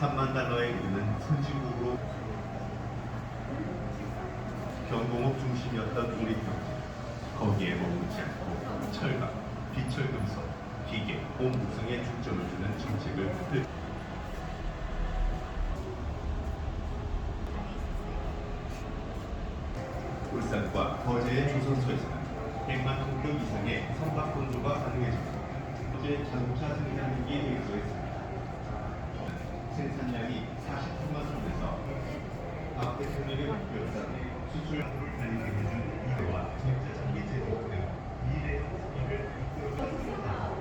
3만 달러에 이르는 선진국으로 경공업 중심이었던 우리 경제 거기에 머무르지 않고 철강, 비철금속, 기계, 홈무성에 중점을 두는 정책을 들 울산과 거제의 조선소에서는 100만 동격 이상의 선박 건조가 가능해졌고 현재 자동차 생산력이 의소했습니다. 생산량이 40%만 손에서 박 대통령의 목표를 수출을 달리게 해준 이해와 적자 장기 제도 등 미래 세계를 나는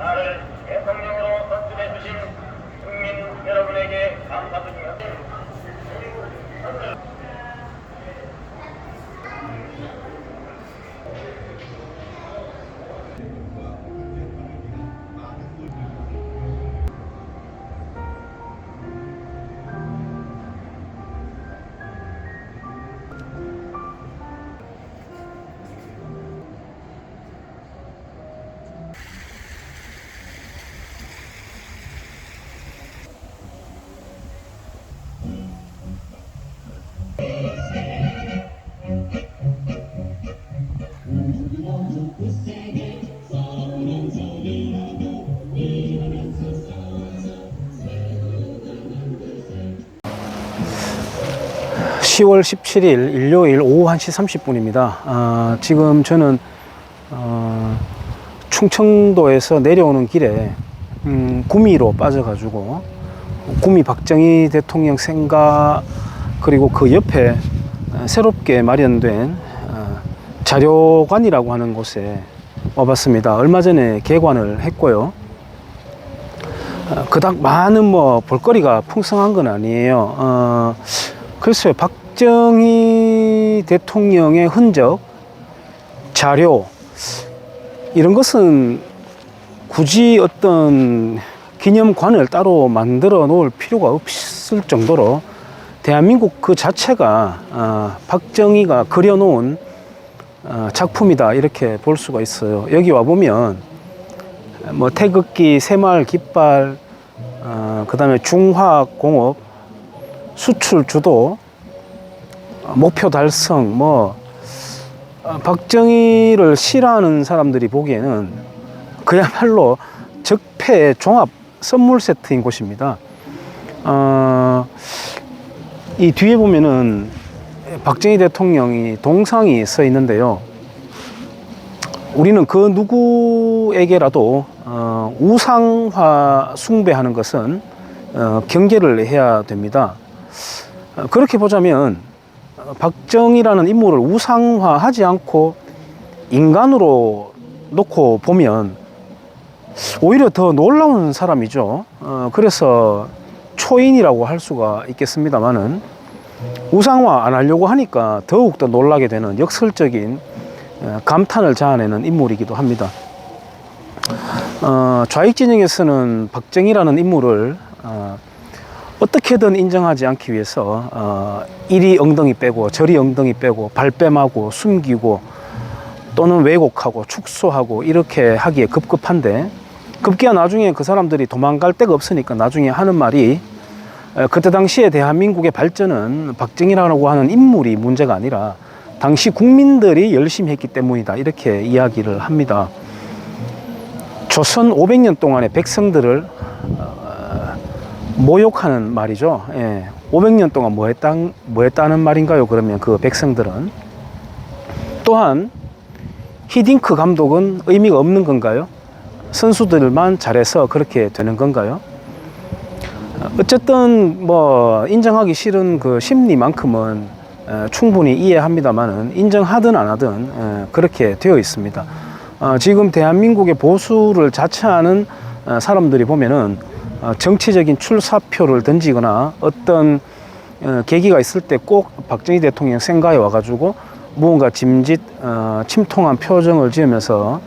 나를 대통령으로 선출해 주신 국민 여러분에게 감사드리며 시 10월 17일 일요일 오후 1시 30분입니다. 아, 지금 저는 어, 충청도에서 내려오는 길에 음, 구미로 빠져가지고 구미 박정희 대통령 생가 그리고 그 옆에 어, 새롭게 마련된 어, 자료관이라고 하는 곳에 와봤습니다. 얼마 전에 개관을 했고요. 어, 그닥 많은 뭐 볼거리가 풍성한 건 아니에요. 어, 글쎄요, 박 정희 대통령의 흔적, 자료, 이런 것은 굳이 어떤 기념관을 따로 만들어 놓을 필요가 없을 정도로 대한민국 그 자체가 어, 박정희가 그려놓은 어, 작품이다 이렇게 볼 수가 있어요. 여기 와 보면 뭐 태극기, 새마을 깃발, 어, 그다음에 중화공업, 수출 주도, 어, 목표 달성, 뭐 어, 박정희를 싫어하는 사람들이 보기에는 그야말로 적폐 종합 선물 세트인 곳입니다. 어, 이 뒤에 보면은 박정희 대통령이 동상이 써 있는데요. 우리는 그 누구에게라도 어, 우상화 숭배하는 것은 어, 경계를 해야 됩니다. 어, 그렇게 보자면 어, 박정희라는 인물을 우상화하지 않고 인간으로 놓고 보면 오히려 더 놀라운 사람이죠. 어, 그래서 초인이라고 할 수가 있겠습니다만은 우상화 안 하려고 하니까 더욱 더 놀라게 되는 역설적인 어, 감탄을 자아내는 인물이기도 합니다. 어, 좌익 진영에서는 박정희라는 인물을 어, 어떻게든 인정하지 않기 위해서 어, 이리 엉덩이 빼고 저리 엉덩이 빼고 발뺌하고 숨기고 또는 왜곡하고 축소하고 이렇게 하기에 급급한데 급기야 나중에 그 사람들이 도망갈 데가 없으니까 나중에 하는 말이 어, 그때 당시에 대한민국의 발전은 박정희라고 하는 인물이 문제가 아니라 당시 국민들이 열심히 했기 때문이다 이렇게 이야기를 합니다. 조선 500년 동안의 백성들을 어, 모욕하는 말이죠. 예. 500년 동안 뭐, 했다, 뭐 했다는 말인가요? 그러면 그 백성들은 또한 히딩크 감독은 의미가 없는 건가요? 선수들만 잘해서 그렇게 되는 건가요? 어쨌든 뭐 인정하기 싫은 그 심리만큼은 에, 충분히 이해합니다만은 인정하든 안 하든 에, 그렇게 되어 있습니다. 어, 지금 대한민국의 보수를 자처하는 어, 사람들이 보면은 어, 정치적인 출사표를 던지거나 어떤 어, 계기가 있을 때 꼭 박정희 대통령 생가에 와가지고 무언가 짐짓 어, 침통한 표정을 지으면서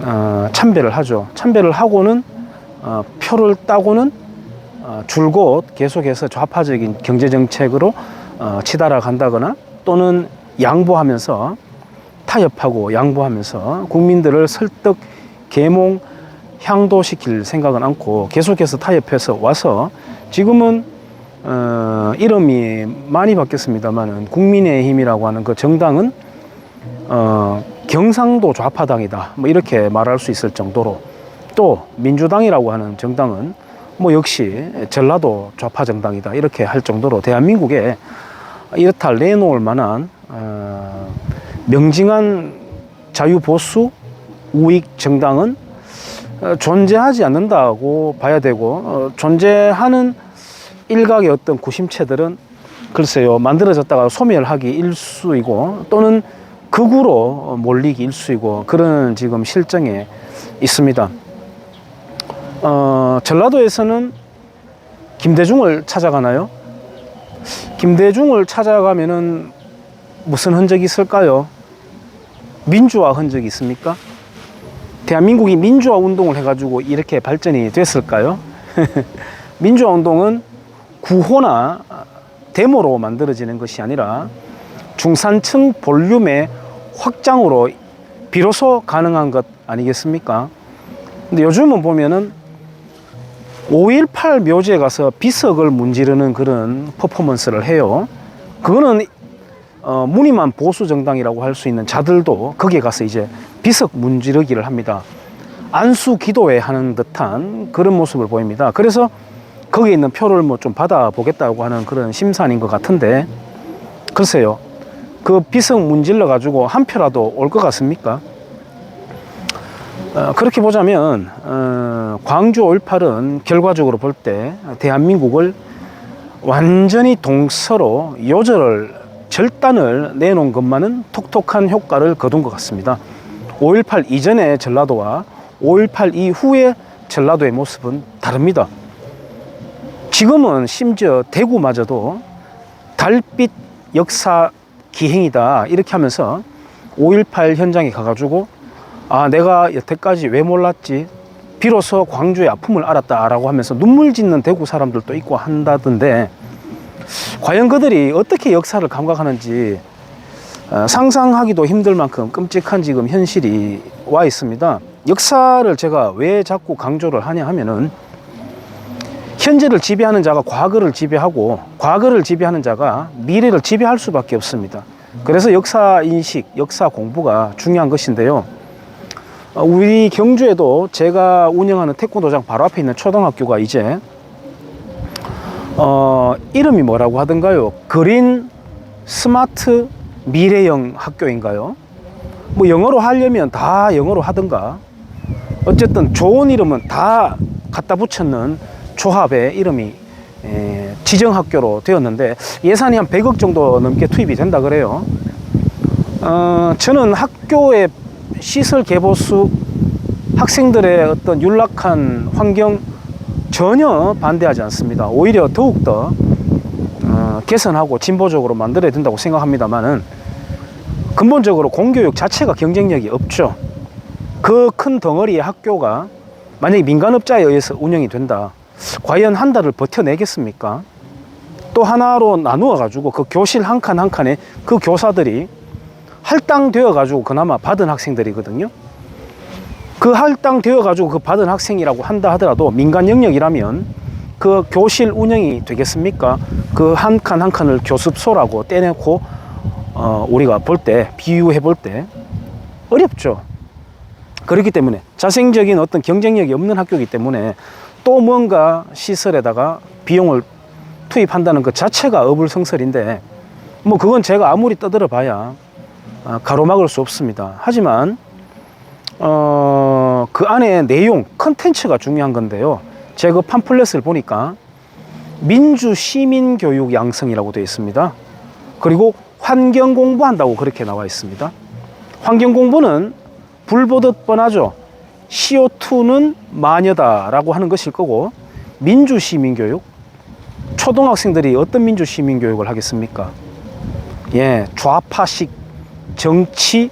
어, 참배를 하죠. 참배를 하고는 어, 표를 따고는 어, 줄곧 계속해서 좌파적인 경제 정책으로 어, 치달아 간다거나 또는 양보하면서 타협하고 양보하면서 국민들을 설득 계몽 향도시킬 생각은 않고 계속해서 타협해서 와서 지금은 어, 이름이 많이 바뀌었습니다만은 국민의힘이라고 하는 그 정당은 어, 경상도 좌파당이다. 뭐 이렇게 말할 수 있을 정도로 또 민주당이라고 하는 정당은 뭐 역시 전라도 좌파 정당이다. 이렇게 할 정도로 대한민국에 이렇다 내놓을 만한 어, 명징한 자유보수 우익 정당은 어, 존재하지 않는다고 봐야 되고 어, 존재하는 일각의 어떤 구심체들은 글쎄요 만들어졌다가 소멸하기 일수이고 또는 극우로 몰리기 일수이고 그런 지금 실정에 있습니다. 어, 전라도에서는 김대중을 찾아가나요? 김대중을 찾아가면은 무슨 흔적이 있을까요? 민주화 흔적이 있습니까? 대한민국이 민주화 운동을 해가지고 이렇게 발전이 됐을까요? 민주화 운동은 구호나 데모로 만들어지는 것이 아니라 중산층 볼륨의 확장으로 비로소 가능한 것 아니겠습니까? 근데 요즘은 보면은 5.18 묘지에 가서 비석을 문지르는 그런 퍼포먼스를 해요. 그거는 어, 무늬만 보수 정당이라고 할 수 있는 자들도 거기에 가서 이제 비석 문지르기를 합니다. 안수 기도회 하는 듯한 그런 모습을 보입니다. 그래서 거기에 있는 표를 뭐 좀 받아보겠다고 하는 그런 심산인 것 같은데 글쎄요. 그 비석 문질러 가지고 한 표라도 올 것 같습니까? 어, 그렇게 보자면 어, 광주 5.18은 결과적으로 볼 때 대한민국을 완전히 동서로 요절을 절단을 내놓은 것만은 톡톡한 효과를 거둔 것 같습니다. 5.18 이전의 전라도와 5.18 이후의 전라도의 모습은 다릅니다. 지금은 심지어 대구마저도 달빛 역사 기행이다 이렇게 하면서 5.18 현장에 가가지고 아 내가 여태까지 왜 몰랐지 비로소 광주의 아픔을 알았다라고 하면서 눈물 짓는 대구 사람들도 있고 한다던데 과연 그들이 어떻게 역사를 감각하는지 어, 상상하기도 힘들 만큼 끔찍한 지금 현실이 와 있습니다. 역사를 제가 왜 자꾸 강조를 하냐 하면은 현재를 지배하는 자가 과거를 지배하고 과거를 지배하는 자가 미래를 지배할 수밖에 없습니다. 그래서 역사 인식, 역사 공부가 중요한 것인데요. 어, 우리 경주에도 제가 운영하는 태권도장 바로 앞에 있는 초등학교가 이제 어, 이름이 뭐라고 하던가요? 그린 스마트 미래형 학교인가요? 뭐 영어로 하려면 다 영어로 하든가 어쨌든 좋은 이름은 다 갖다 붙였는 조합의 이름이 에, 지정학교로 되었는데 예산이 한 100억 정도 넘게 투입이 된다 그래요. 어, 저는 학교의 시설 개보수 학생들의 어떤 윤락한 환경 전혀 반대하지 않습니다. 오히려 더욱더 어, 개선하고 진보적으로 만들어야 된다고 생각합니다만은 근본적으로 공교육 자체가 경쟁력이 없죠. 그 큰 덩어리의 학교가 만약에 민간업자에 의해서 운영이 된다. 과연 한 달을 버텨내겠습니까? 또 하나로 나누어 가지고 그 교실 한 칸 한 칸에 그 교사들이 할당되어 가지고 그나마 받은 학생들이거든요. 그 할당되어 가지고 그 받은 학생이라고 한다 하더라도 민간 영역이라면 그 교실 운영이 되겠습니까? 그 한 칸 한 칸을 교습소라고 떼내고 어, 우리가 볼 때 비유해 볼 때 어렵죠. 그렇기 때문에 자생적인 어떤 경쟁력이 없는 학교이기 때문에 또 뭔가 시설에다가 비용을 투입한다는 것 자체가 어불성설인데 뭐 그건 제가 아무리 떠들어 봐야 아, 가로막을 수 없습니다. 하지만 어, 그 안에 내용, 컨텐츠가 중요한 건데요. 제가 그 팜플렛을 보니까 민주 시민 교육 양성이라고 되어 있습니다. 그리고 환경 공부한다고 그렇게 나와 있습니다. 환경 공부는 불 보듯 뻔하죠. CO2는 마녀다라고 하는 것일 거고 민주 시민 교육 초등학생들이 어떤 민주 시민 교육을 하겠습니까? 예, 좌파식 정치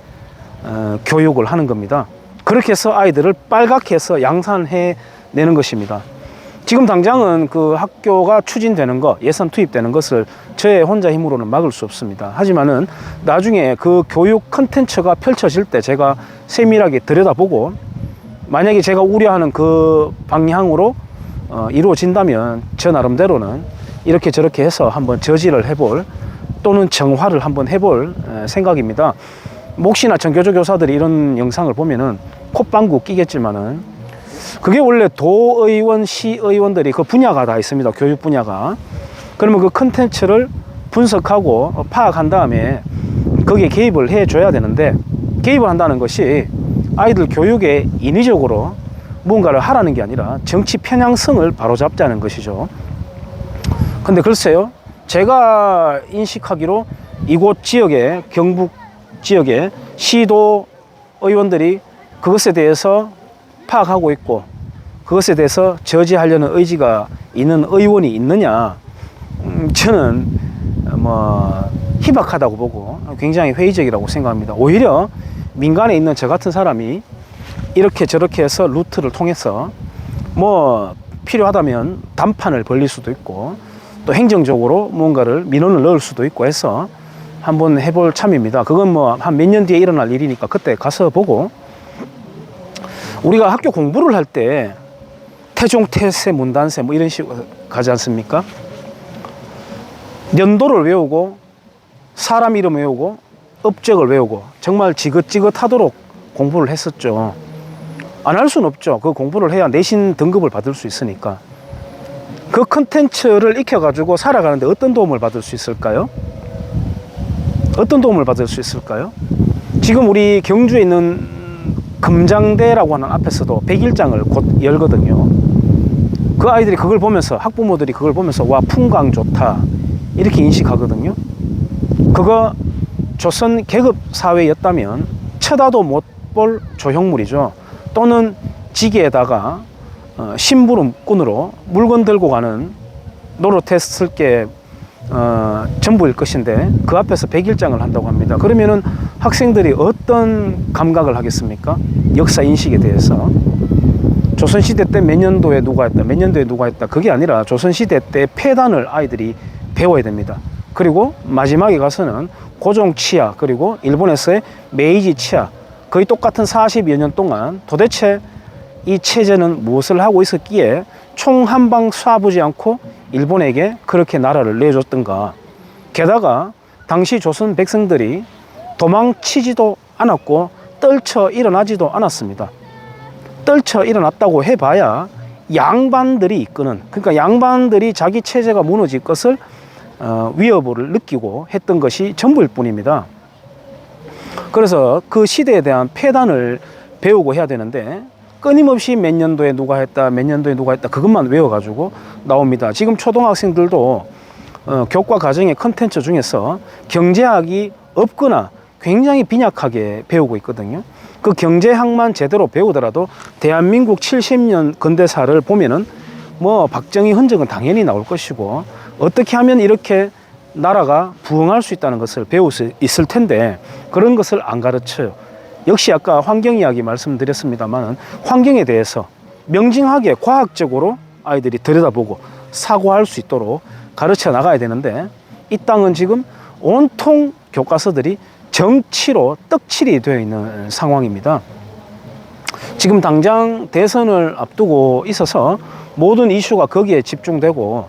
어, 교육을 하는 겁니다. 그렇게 해서 아이들을 빨갛게 해서 양산해 내는 것입니다. 지금 당장은 그 학교가 추진되는 것, 예산 투입되는 것을 저의 혼자 힘으로는 막을 수 없습니다. 하지만은 나중에 그 교육 컨텐츠가 펼쳐질 때 제가 세밀하게 들여다보고 만약에 제가 우려하는 그 방향으로 어, 이루어진다면 저 나름대로는 이렇게 저렇게 해서 한번 저지를 해볼 또는 정화를 한번 해볼 에, 생각입니다. 혹시나 전교조 교사들이 이런 영상을 보면은 콧방구 끼겠지만은 그게 원래 도의원, 시의원들이 그 분야가 다 있습니다. 교육 분야가. 그러면 그 컨텐츠를 분석하고 어, 파악한 다음에 거기에 개입을 해줘야 되는데 개입을 한다는 것이 아이들 교육에 인위적으로 무언가를 하라는 게 아니라 정치 편향성을 바로잡자는 것이죠. 근데 글쎄요, 제가 인식하기로 이곳 지역에 경북 지역에 시도 의원들이 그것에 대해서 파악하고 있고 그것에 대해서 저지하려는 의지가 있는 의원이 있느냐 음, 저는 뭐 희박하다고 보고 굉장히 회의적이라고 생각합니다. 오히려 민간에 있는 저 같은 사람이 이렇게 저렇게 해서 루트를 통해서 뭐 필요하다면 단판을 벌릴 수도 있고 또 행정적으로 뭔가를 민원을 넣을 수도 있고 해서 한번 해볼 참입니다. 그건 뭐 한 몇 년 뒤에 일어날 일이니까 그때 가서 보고 우리가 학교 공부를 할 때 태종, 태세, 문단세 뭐 이런 식으로 가지 않습니까? 년도를 외우고 사람 이름 외우고 업적을 외우고 정말 지긋지긋하도록 공부를 했었죠. 안 할 수는 없죠. 그 공부를 해야 내신 등급을 받을 수 있으니까. 그 컨텐츠를 익혀가지고 살아가는데 어떤 도움을 받을 수 있을까요? 어떤 도움을 받을 수 있을까요? 지금 우리 경주에 있는 금장대라고 하는 앞에서도 101장을 곧 열거든요. 그 아이들이 그걸 보면서 학부모들이 그걸 보면서 와 풍광 좋다 이렇게 인식하거든요. 그거 조선 계급 사회였다면 쳐다도 못 볼 조형물이죠. 또는 지게에다가 어, 심부름꾼으로 물건 들고 가는 노릇했을 게 어, 전부일 것인데 그 앞에서 백일장을 한다고 합니다. 그러면은 학생들이 어떤 감각을 하겠습니까? 역사 인식에 대해서. 조선시대 때 몇 년도에 누가 했다, 몇 년도에 누가 했다. 그게 아니라 조선시대 때 폐단을 아이들이 배워야 됩니다. 그리고 마지막에 가서는 고종 치하, 그리고 일본에서의 메이지 치하, 거의 똑같은 40여 년 동안 도대체 이 체제는 무엇을 하고 있었기에 총 한 방 쏴보지 않고 일본에게 그렇게 나라를 내줬던가. 게다가 당시 조선 백성들이 도망치지도 않았고 떨쳐 일어나지도 않았습니다. 떨쳐 일어났다고 해봐야 양반들이 이끄는 그러니까 양반들이 자기 체제가 무너질 것을 어, 위협을 느끼고 했던 것이 전부일 뿐입니다. 그래서 그 시대에 대한 폐단을 배우고 해야 되는데 끊임없이 몇 년도에 누가 했다, 몇 년도에 누가 했다 그것만 외워가지고 나옵니다. 지금 초등학생들도 어, 교과 과정의 컨텐츠 중에서 경제학이 없거나 굉장히 빈약하게 배우고 있거든요. 그 경제학만 제대로 배우더라도 대한민국 70년 근대사를 보면은 뭐 박정희 흔적은 당연히 나올 것이고 어떻게 하면 이렇게 나라가 부흥할 수 있다는 것을 배울 수 있을 텐데 그런 것을 안 가르쳐요. 역시 아까 환경 이야기 말씀드렸습니다만 환경에 대해서 명징하게 과학적으로 아이들이 들여다보고 사고할 수 있도록 가르쳐 나가야 되는데 이 땅은 지금 온통 교과서들이 정치로 떡칠이 되어 있는 상황입니다. 지금 당장 대선을 앞두고 있어서 모든 이슈가 거기에 집중되고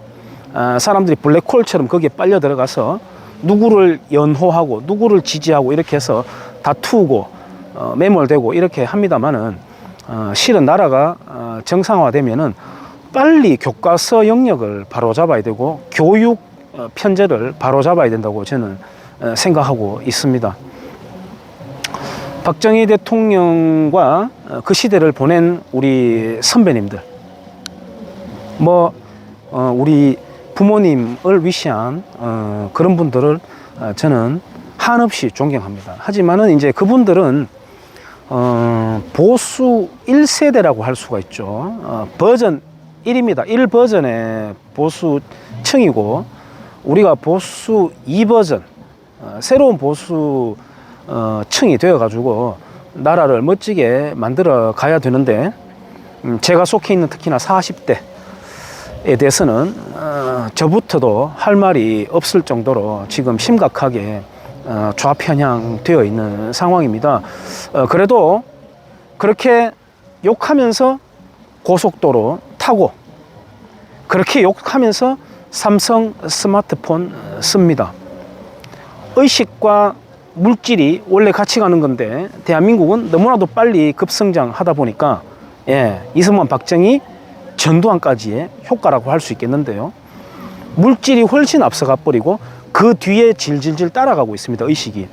아, 사람들이 블랙홀처럼 거기에 빨려 들어가서 누구를 연호하고 누구를 지지하고 이렇게 해서 다투고 어, 매몰되고 이렇게 합니다만은 어, 실은 나라가 어, 정상화되면은 빨리 교과서 영역을 바로잡아야 되고 교육 어, 편제를 바로잡아야 된다고 저는 어, 생각하고 있습니다. 박정희 대통령과 어, 그 시대를 보낸 우리 선배님들, 뭐 어, 우리 부모님을 위시한 어, 그런 분들을 어, 저는 한없이 존경합니다. 하지만은 이제 그분들은 어, 보수 1세대라고 할 수가 있죠. 어, 버전 1입니다. 1 버전의 보수층이고 우리가 보수 2버전 어, 새로운 보수 어, 층이 되어가지고 나라를 멋지게 만들어 가야 되는데 음, 제가 속해 있는 특히나 40대에 대해서는 어, 저부터도 할 말이 없을 정도로 지금 심각하게 어, 좌편향되어 있는 상황입니다. 어, 그래도 그렇게 욕하면서 고속도로 타고 그렇게 욕하면서 삼성 스마트폰 씁니다. 의식과 물질이 원래 같이 가는 건데 대한민국은 너무나도 빨리 급성장하다 보니까 예, 이승만 박정희 전두환까지의 효과라고 할 수 있겠는데요. 물질이 훨씬 앞서가 버리고 그 뒤에 질질질 따라가고 있습니다. 의식이.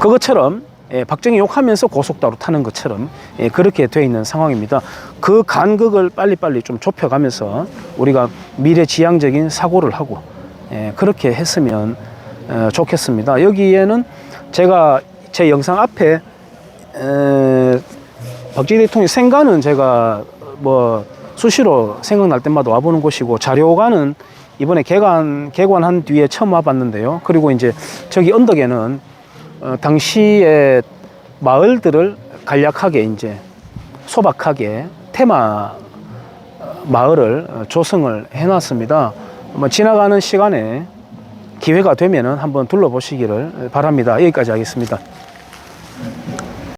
그것처럼 예, 박정희 욕하면서 고속도로 타는 것처럼 예, 그렇게 돼 있는 상황입니다. 그 간극을 빨리빨리 좀 좁혀가면서 우리가 미래지향적인 사고를 하고 예, 그렇게 했으면 어, 좋겠습니다. 여기에는 제가 제 영상 앞에 에, 박정희 대통령 생가는 제가 뭐 수시로 생각날 때마다 와보는 곳이고 자료관은 이번에 개관 개관한 뒤에 처음 와봤는데요. 그리고 이제 저기 언덕에는 어, 당시의 마을들을 간략하게 이제 소박하게 테마 어, 마을을 어, 조성을 해놨습니다. 뭐 지나가는 시간에 기회가 되면은 한번 둘러보시기를 바랍니다. 여기까지 하겠습니다.